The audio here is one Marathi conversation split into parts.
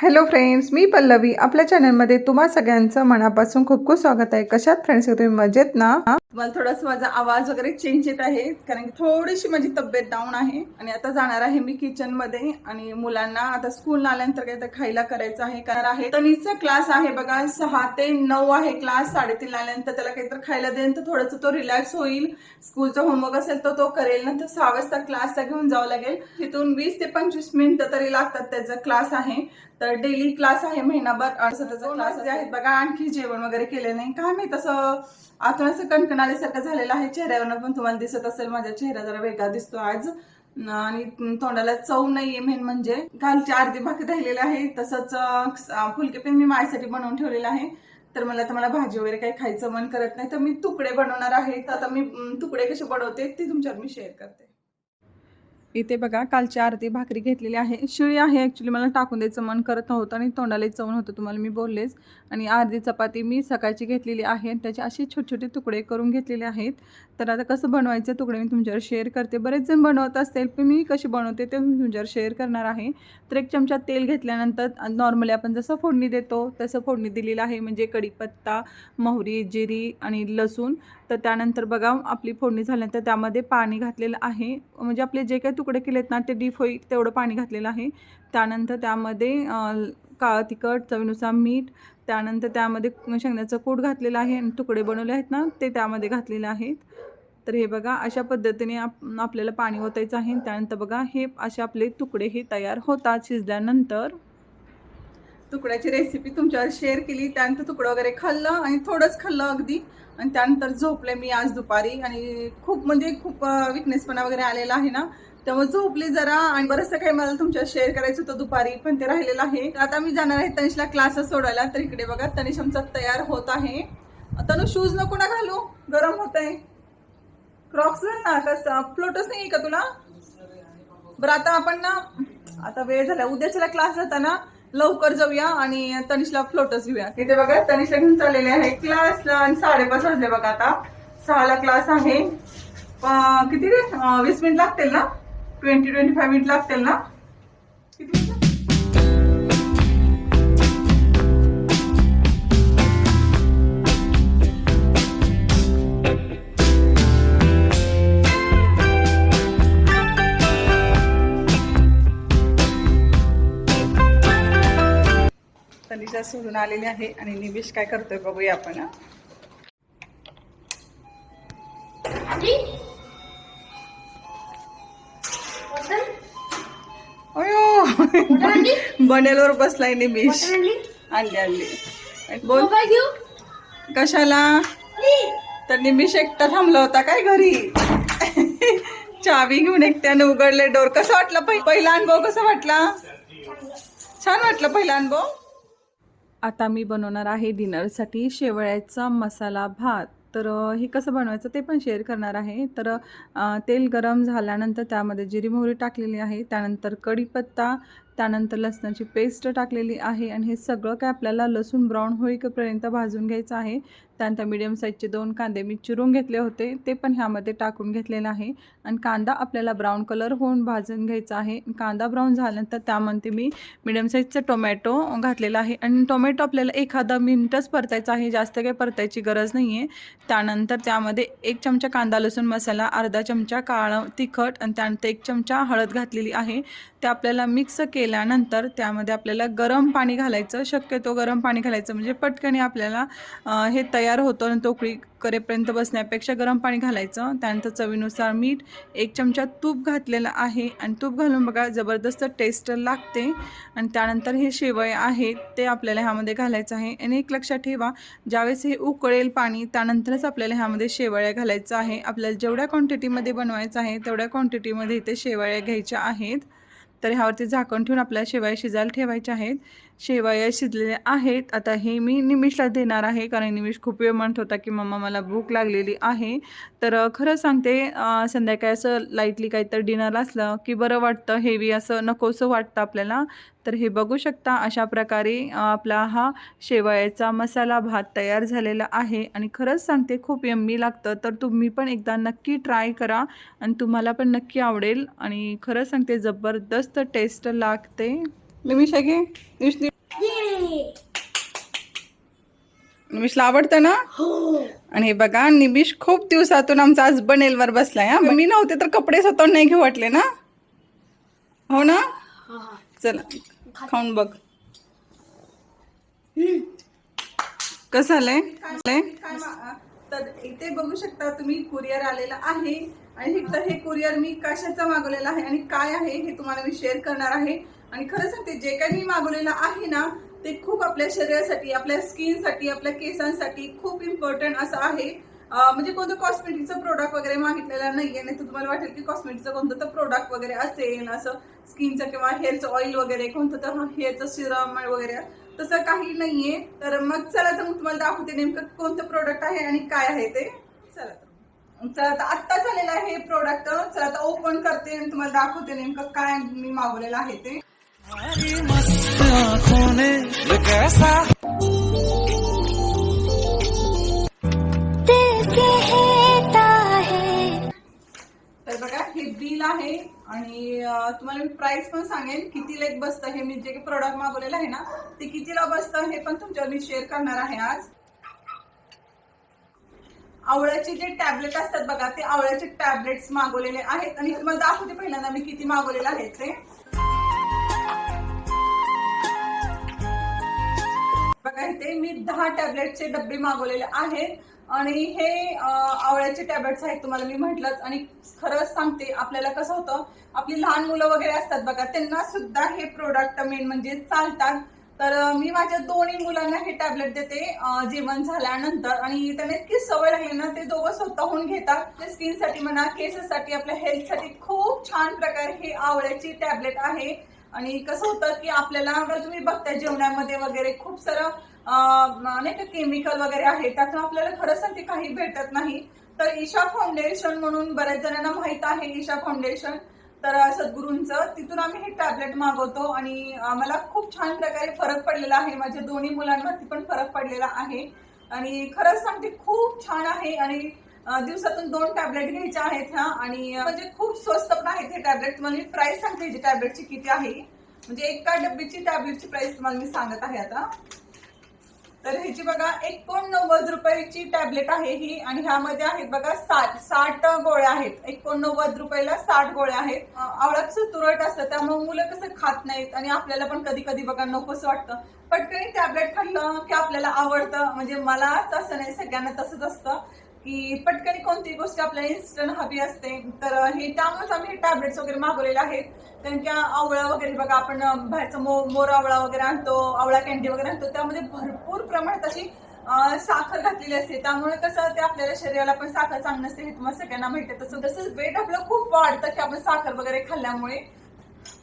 हॅलो फ्रेंड्स मी पल्लवी. आपल्या चॅनलमध्ये तुम्हा सगळ्यांचं मनापासून खूप खूप स्वागत आहे. कशात फ्रेंड्स हो तुम्ही? मजेत ना? मला थोडासा माझा आवाज वगैरे चेंज येत आहे कारण की थोडीशी माझी तब्येत डाऊन आहे आणि आता जाणार आहे मी किचनमध्ये आणि मुलांना आता स्कूल आल्यानंतर काही तर खायला करायचं आहे कारण आहे. तनीचा क्लास आहे बघा सहा ते नऊ आहे क्लास साडेतीन आल्यानंतर त्याला काहीतरी खायला देईन तर थोडस तो रिलॅक्स होईल. स्कूलचा होमवर्क असेल तर तो करेल नंतर सहा वाजता क्लासला घेऊन जावं लागेल. तिथून वीस ते पंचवीस मिनिटं तरी लागतात त्याचा क्लास आहे. तर डेली क्लास आहे महिनाभर. त्याचा क्लास आहेत बघा आणखी जेवण वगैरे केले नाही. काय माहीत असं आतून असं कणकण आल्यासारखं झालेलं आहे. चेहऱ्यावरनं पण तुम्हाला दिसत असेल माझा चेहरा जरा वेगळा दिसतो आज. आणि तोंडाला चव नाहीये मेन म्हणजे. कालची अर्धी भाकरी राहिलेली आहे. तसंच फुलके पण मी माझ्यासाठी बनवून ठेवलेलं आहे. तर मला तर मला भाजी वगैरे काही खायचं मन करत नाही तर मी तुकडे बनवणार आहे. तर आता मी तुकडे कसे बनवते ते तुमच्यावर मी शेअर करते. इथे बघा कालची आरती भाकरी घेतलेली आहे. शिळी आहे ॲक्च्युली मला टाकून द्यायचं मन करत नव्हतं आणि तोंडाला चवण होतं तुम्हाला मी बोललेच. आणि अर्धी चपाती मी सकाळची घेतलेली आहे आणि त्याचे असे छोटे छोटे तुकडे करून घेतलेले आहेत. तर आता कसं बनवायचं तुकडे मी तुमच्यावर शेअर करते. बरेच जण बनवत असतील पण मी कशी बनवते ते मी तुमच्यावर शेअर करणार आहे. तर एक चमचा तेल घेतल्यानंतर नॉर्मली आपण जसं फोडणी देतो तसं फोडणी दिलेलं आहे. म्हणजे कढीपत्ता मोहरी जिरी आणि लसूण. तर त्यानंतर बघा आपली फोडणी झाल्यानंतर त्यामध्ये पाणी घातलेलं आहे. म्हणजे आपले जे काही तुकडे केलेत ना ते डीप होईल तेवढं पाणी घातलेलं आहे. त्यानंतर त्यामध्ये अं, काळं तिखट चवीनुसार मीठ त्यानंतर त्यामध्ये शेंगण्याचं कूट घातलेलं आहे आणि तुकडे बनवले आहेत ना ते त्यामध्ये घातलेले आहेत. तर हे बघा अशा पद्धतीने आप आपल्याला पाणी ओतायचं आहे. त्यानंतर बघा हे असे आपले तुकडे हे तयार होतात शिजल्यानंतर. तुकड्याची रेसिपी तुमच्यावर शेअर केली. त्यानंतर तुकडं वगैरे खाल्लं आणि थोडंच खाल्लं अगदी. आणि त्यानंतर झोपले मी आज दुपारी आणि खूप म्हणजे खूप विकनेसपणा वगैरे आलेला आहे ना. त्यामुळे झोपली जरा आणि बरंचसं काही मला तुमच्यावर शेअर करायचं होतं दुपारी पण ते राहिलेलं आहे. आता मी जाणार आहे तनिषला क्लासेस सोडायला तर इकडे बघा तनिष आमचा तयार होत आहे. तनु शूज नको ना घालू? गरम होत आहे क्रॉक्स घाल ना कसं फ्लोटच नाही का तुला? बरं आता आपण ना आता वेळ झाला. उद्याच्याला क्लास होता ना लवकर जाऊया आणि तनिषला फ्लोटच घेऊया. तिथे बघा तनिषला घेऊन चाललेले आहे क्लासला आणि साडेपाच वाजले बघा आता. सहाला क्लास आहे. किती वीस मिनिट लागतील ना? ट्वेंटी ट्वेंटी फाईव्ह मिनिट लागतील ना? किती तनिषा सोडून आलेली आहे आणि निवेश काय करतोय बघूया आपण अयो. बनेलवर बसलाय निमिष. आणली आणली. बोल. कशाला? तर निमिष एकटा थांबला होता काय घरी? चावी घेऊन एकट्याने उघडले डोर. कसं वाटलं पहि- पहिला अनुभव कसा वाटला? छान वाटलं पहिला अनुभव. आता मी बनवणार आहे डिनरसाठी शेवळ्याचा मसाला भात. तर हे कसं बनवायचं ते पण शेअर करणार आहे. तर तेल गरम झाल्यानंतर त्यामध्ये जिरी मोहरी टाकलेली आहे. त्यानंतर कढीपत्ता त्यानंतर लसणाची पेस्ट टाकलेली आहे आणि हे सगळं काय आपल्याला लसूण ब्राऊन होईपर्यंत भाजून घ्यायचं आहे. त्यानंतर मीडियम साईजचे दोन कांदे मी चिरून घेतले होते. ते पण ह्यामध्ये टाकून घेतलेलं आहे. आणि कांदा आपल्याला ब्राऊन कलर होऊन भाजून घ्यायचा आहे. कांदा ब्राऊन झाल्यानंतर त्यामध्ये मी मिडियम साईजचा टोमॅटो घातलेला आहे. आणि टोमॅटो आपल्याला एखादा मिनटच परतायचा आहे. जास्त काही परतायची गरज नाही आहे त्यानंतर त्यामध्ये एक चमचा कांदा लसूण मसाला अर्धा चमचा काळं तिखट आणि त्यानंतर एक चमचा हळद घातलेली आहे. ते आपल्याला मिक्स केल्यानंतर त्यामध्ये आपल्याला गरम पाणी घालायचं शक्यतो गरम पाणी घालायचं. म्हणजे पटकन आपल्याला हे तयार होतं आणि तोकळी करेपर्यंत बसण्यापेक्षा गरम पाणी घालायचं. त्यानंतर चवीनुसार मीठ एक चमचा तूप घातलेलं आहे. आणि तूप घालून बघा जबरदस्त टेस्ट लागते. आणि त्यानंतर हे शेवय आहेत ते आपल्याला ह्यामध्ये घालायचं आहे. आणि एक लक्षात ठेवा ज्यावेळेस हे उकळेल पाणी त्यानंतरच आपल्याला ह्यामध्ये शेवळ्या घालायचं आहे. आपल्याला जेवढ्या क्वांटिटीमध्ये बनवायचं आहे तेवढ्या क्वांटिटीमध्ये इथे शेवळ्या घ्यायच्या आहेत. तर ह्यावरती झाकण ठेवून आपल्याला शिवाय शिजायला ठेवायचे आहेत. शेवया शिजलेल्या आहेत. आता हे मी निमिषला देणार आहे कारण निमिष खूप वेळ म्हणत होता की मम्मा मला भूक लागलेली आहे. तर खरं सांगते संध्याकाळी असं लाईटली काहीतरी डिनर असलं की बरं वाटतं हेवी असं नकोसं वाटतं आपल्याला. तर हे बघू शकता अशा प्रकारे आपला हा शेवयाचा मसाला भात तयार झालेला आहे. आणि खरंच सांगते खूप यम्मी लागतं. तर तुम्ही पण एकदा नक्की ट्राय करा आणि तुम्हाला पण नक्की आवडेल. आणि खरंच सांगते जबरदस्त टेस्ट लागते. निमिष आहे निमिषला आवडतं ना आणि हे बघा निमिष खूप दिवसातून आमचा आज एलवर बसलाय मी नव्हते तर कपडे स्वतः नाही घेऊ वाटले ना? हो ना? चला खाऊन बघ. कसं आलंय? तर इथे बघू शकता तुम्ही कुरिअर आलेला आहे. आणि हे कुरिअर मी कशाचा मागवलेला आहे आणि काय आहे हे तुम्हाला मी शेअर करणार आहे. आणि खरं सांगते जे काही मी मागवलेलं आहे ना ते खूप आपल्या शरीरासाठी आपल्या स्किनसाठी आपल्या केसांसाठी खूप इम्पॉर्टंट असं आहे. म्हणजे कोणतं कॉस्मेटिकचं प्रोडक्ट वगैरे मागितलेलं नाहीये नाही तर तुम्हाला वाटेल की कॉस्मेटिकचं कोणतं तर प्रोडक्ट वगैरे असेल असं स्किनचं किंवा हेअरचं ऑइल वगैरे कोणतं तर हेअरचं सिरम वगैरे तसं काही नाहीये. तर मग चला तर मग तुम्हाला दाखवते नेमकं कोणतं प्रोडक्ट आहे आणि काय आहे ते. चला तर चला तर आत्ता झालेलं आहे हे प्रोडक्ट चला तर ओपन करते आणि तुम्हाला दाखवते नेमकं काय मी मागवलेलं आहे ते. तर बघा हे बिल आहे आणि तुम्हाला मी प्राइस पण सांगेन कितीला एक बसतं हे. मी जे काही प्रोडक्ट मागवलेलं आहे ना ते कितीला बसतं हे पण तुमच्यावर मी शेअर करणार आहे आज. आवळ्याचे जे टॅबलेट असतात बघा ते आवळ्याचे टॅबलेट्स मागवलेले आहेत. आणि तुम्हाला दाखवते पहिल्यांदा मी किती मागवलेले आहेत ते. इथे मी दहा टॅबलेटचे डब्बे मागवलेले आहेत. आणि हे आवळ्याचे टॅबलेट्स आहेत तुम्हाला मी म्हटलंच. आणि खरंच सांगते आपल्याला कसं होतं आपली लहान मुलं वगैरे असतात बघा त्यांना सुद्धा हे प्रोडक्ट मेन म्हणजे चालतात. तर मी माझ्या दोन्ही मुलांना हे टॅबलेट देते जेवण झाल्यानंतर. आणि त्यांना इतकी सवय लागली ना ते दोघं स्वतःहून घेतात. स्किनसाठी म्हणा केससाठी आपल्या हेल्थसाठी खूप छान प्रकारे हे आवळ्याची टॅबलेट आहे. आणि कसं होतं की आपल्याला तुम्ही बघताय जेवणामध्ये वगैरे खूप सारं नाही का केमिकल वगैरे आहे त्यातून आपल्याला खरं सांगते काही भेटत नाही. तर ईशा फाउंडेशन म्हणून बऱ्याच जणांना माहीत आहे ईशा फाउंडेशन तर सद्गुरूंचं. तिथून आम्ही हे टॅबलेट मागवतो आणि आम्हाला खूप छान प्रकारे फरक पडलेला आहे. माझ्या दोन्ही मुलांवरती पण फरक पडलेला आहे. आणि खरंच सांगते खूप छान आहे. आणि दिवसातून दोन टॅबलेट घ्यायच्या आहेत ह्या आणि म्हणजे खूप स्वस्त पण आहेत हे टॅबलेट तुम्हाला मी प्राईस सांगते टॅबलेटची किती आहे. म्हणजे एका डब्बीची टॅबलेटची प्राइस तुम्हाला मी सांगत आहे आता. तर ह्याची बघा एकोणनव्वद रुपयाची टॅबलेट आहे ही आणि ह्यामध्ये आहेत बघा साठ साठ गोळ्या आहेत. एकोणनव्वद रुपयाला साठ गोळ्या आहेत. अं, आवळा कसं तुरट असतं त्यामुळे मुलं कसं खात नाहीत आणि आपल्याला पण कधी कधी बघा नकोस वाटतं. पटकन टॅबलेट खाल्लं की आपल्याला आवडतं. म्हणजे मला तसं नाही सगळ्यांना तसंच असतं. की पटकन कोणती गोष्ट आपल्याला इन्स्टंट हवी असते तर हे त्यामुळेच आम्ही हे टॅबलेट्स वगैरे मागवलेले आहेत. कारण की आवळा वगैरे बघा आपण बाहेरचा बाहेरचं मो मोर आवळा वगैरे आणतो आवळा कॅन्डी वगैरे आणतो त्यामध्ये भरपूर प्रमाणात अशी साखर घातलेली असते. त्यामुळे कसं ते आपल्याला शरीराला पण साखर चांगलं असते हे तुम्हाला सगळ्यांना माहिती आहे. तसं तसंच वेट आपलं खूप वाढतं की आपण साखर वगैरे खाल्ल्यामुळे.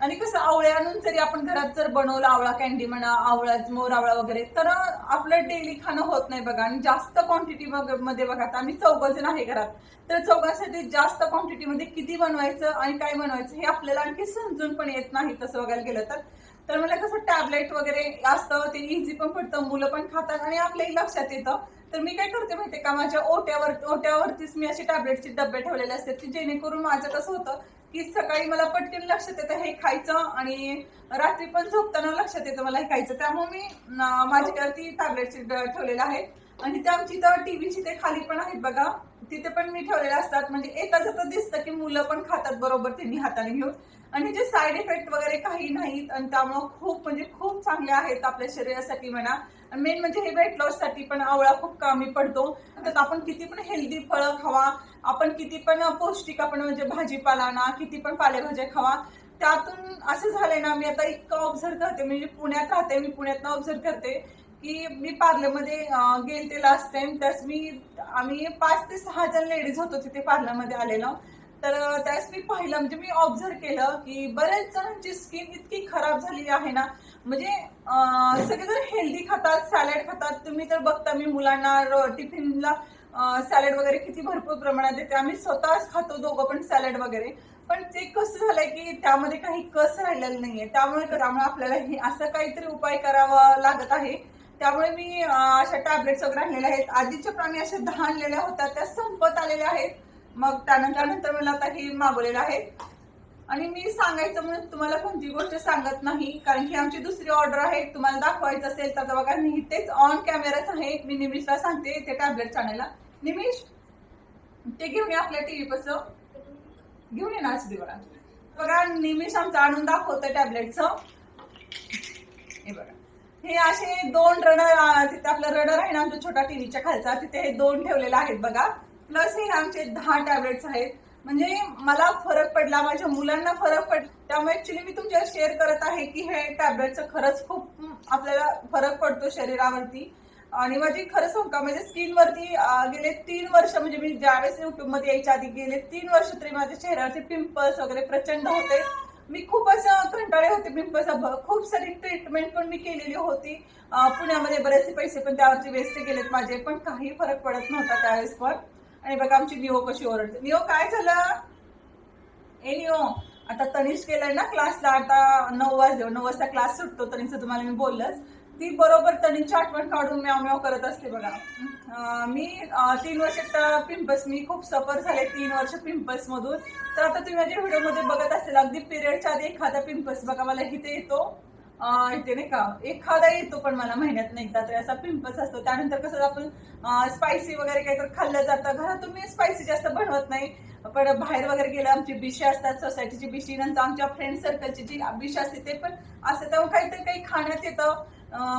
आणि कसं आवळ्या आणून जरी आपण घरात जर बनवलं आवळा कॅन्डी म्हणा आवळा मोर आवळा वगैरे तर आपलं डेली खाणं होत नाही बघा. आणि जास्त क्वांटिटी मध्ये बघा आता आम्ही चौघजण आहे घरात. तर चौघांसाठी जास्त क्वांटिटी मध्ये किती बनवायचं आणि काय बनवायचं हे आपल्याला आणखी समजून पण येत नाही तसं बघायला गेलं तर. तर मला कसं टॅबलेट वगैरे असतं ते इझी पण पडतं मुलं पण खातात आणि आपल्याही लक्षात येतं. तर मी काय करते माहितीये का? माझ्या ओट्यावर ओट्यावरतीच मी असे टॅबलेटचे डबे ठेवलेले असतात की जेणेकरून माझं कसं होतं की सकाळी मला पटकन लक्षात येतं हे खायचं आणि रात्री पण झोपताना लक्षात येतं मला हे खायचं. त्यामुळे मी न- माझ्यावरती टॅबलेटचे ठेवलेलं आहे आणि त्या आमची तर टीव्हीची ते खाली पण आहेत बघा. तिथे पण मी ठेवलेले असतात. म्हणजे येता जाता दिसतं की मुलं पण खातात बरोबर त्यांनी हाताने घेऊन. आणि जे साईड इफेक्ट वगैरे काही नाहीत आणि त्यामुळं खूप म्हणजे खूप चांगले आहेत आपल्या शरीरासाठी म्हणा. मेन म्हणजे हे वेट लॉससाठी पण आवळा खूप कमी पडतो. तर आपण किती पण हेल्दी फळं खावा आपण किती पण पौष्टिक आपण म्हणजे भाजीपाला ना किती पण पालेभाज्या खावा. त्यातून असं झालंय ना मी आता इतकं ऑब्झर्व करते म्हणजे पुण्यात राहते मी पुण्यात ऑब्झर्व करते की मी पार्लरमध्ये गेल गेलते लास्ट टाइम त्यास मी आम्ही पाच ते सहा जण लेडीज होतो तिथे पार्लरमध्ये आलेलो. तर त्यास मी पाहिलं म्हणजे मी ऑब्झर्व केलं की बऱ्याच जणांची स्किन इतकी खराब झालेली आहे ना. म्हणजे सगळे सगळेजण हेल्दी खातात सॅलड खातात. तुम्ही तर बघता मी मुलांना टिफिनला सॅलड वगैरे किती भरपूर प्रमाणात देते. आम्ही स्वतःच खातो दोघं पण सॅलड वगैरे. पण ते कसं झालंय की त्यामध्ये काही कस राहिलेलं नाहीये. त्यामुळे त्यामुळे आपल्याला हे असं काहीतरी उपाय करावा लागत आहे. त्यामुळे मी अशा टॅबलेट्स वगैरे आणलेल्या आहेत. आधीच्या प्राणी अशा दहा आणलेल्या होत्या त्या संपत आलेल्या आहेत. मग त्यानंतर नंतर मला आता हे मागवलेलं आहे. आणि मी सांगायचं म्हणून तुम्हाला कोणती गोष्ट सांगत नाही कारण की आमची दुसरी ऑर्डर आहे तुम्हाला दाखवायचं असेल तर बघा मी तेच ऑन कॅमेराच आहे. मी निमिषला सांगते ते टॅबलेट आणायला निमिष ते घेऊन ये आपल्या टीव्ही पासून. घेऊन ये ना असू बघा बघा निमिष आमचं आणून दाखवतोय टॅबलेटचं हे बघा. हे असे दोन रडर तिथे आपलं रडर आहे ना आमच्या छोटा टीव्हीच्या खालचा तिथे हे दोन ठेवलेले आहेत बघा. प्लस हे आमचे दहा टॅबलेट्स आहेत. म्हणजे मला फरक पडला माझ्या मुलांना फरक पड त्यामुळे ऍक्च्युली मी तुमच्यावर शेअर करत आहे की हे टॅबलेटचं खरंच खूप आपल्याला फरक पडतो शरीरावरती. आणि माझी खरं सांगू हो का म्हणजे स्किनवरती गेले तीन वर्ष म्हणजे मी ज्यावेळेस युट्यूबमध्ये यायच्या आधी गेले तीन वर्ष तरी माझ्या चेहऱ्यावरचे पिंपल्स वगैरे प्रचंड होते. मी खूप असं कंटाळे होते पिंपल्स खूप सारी ट्रीटमेंट पण मी केलेली होती. पुण्यामध्ये बरेचसे पैसे पण त्यावरती वेस्ट गेलेत माझे पण काही फरक पडत नव्हता त्यावेळेस पण. आणि बघा आमची निओ कशी ओरडते. निओ काय झालं? ए निओ आता तनिष गेलाय ना क्लासला आता नऊ वाजले नऊ वाजता क्लास सुटतो तनिषचं तुम्हाला मी बोललंच. ती बरोबर तनिषची आठवण काढून म्याव म्याव करत असते बघा. मी तीन वर्ष पिंपल्स मी खूप सफर झाले तीन वर्ष पिंपल्समधून तर आता तुम्ही माझ्या व्हिडिओमध्ये बघत असेल अगदी पिरियडच्या आधी एखादा पिंपल्स बघा मला इथे येतो. इथे नाही का एखादा येतो पण मला महिन्यात एकदा तरी असा पिंपल्स असतो. त्यानंतर कसं आपण स्पायसी वगैरे काही तर खाल्लं जातं. घरातून मी स्पायसी जास्त बनवत नाही. पण बाहेर वगैरे गेलं आमची बिशी असतात सोसायटीची बिशी नंतर आमच्या फ्रेंड सर्कलची जी बिश असते ते पण असते. तेव्हा काहीतरी काही खाण्यात येतं.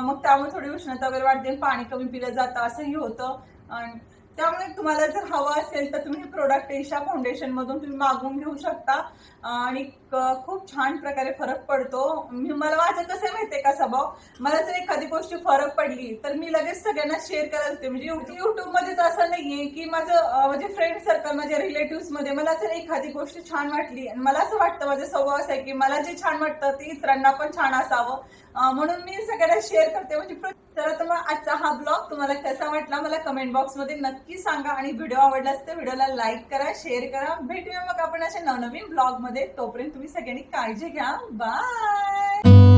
मग त्यामुळे थोडी उष्णता वगैरे वाढते पाणी कमी पिलं जातं असंही होतं. आणि त्यामुळे तुम्हाला जर हवं असेल तर तुम्ही हे प्रोडक्ट ईशा फाउंडेशन मधून तुम्ही मागवून घेऊ शकता. आणि खूप छान प्रकारे फरक पडतो. मी मला माझं कसं आहे माहितीये का स्वभाव मला जर एखादी गोष्ट फरक पडली तर मी लगेच सगळ्यांना शेअर करायला होते म्हणजे युट्यूब मध्येच असं नाहीये की माझं म्हणजे फ्रेंड सर्कल माझ्या रिलेटिव्हमध्ये मला जर एखादी गोष्ट छान वाटली आणि मला असं वाटतं माझा स्वभाव असा आहे की मला जे छान वाटतं ते इतरांना पण छान असावं. म्हणून मी सगळ्यांना शेअर करते. म्हणजे तर मग आजचा हा ब्लॉग तुम्हाला कसा वाटला मला कमेंट बॉक्समध्ये नक्की सांगा. आणि व्हिडिओ आवडला असते व्हिडिओला लाईक करा शेअर करा. भेटूया मग आपण अशा नवनवीन ब्लॉगमध्ये. तोपर्यंत तुम्ही सगळ्यांनी काळजी घ्या. बाय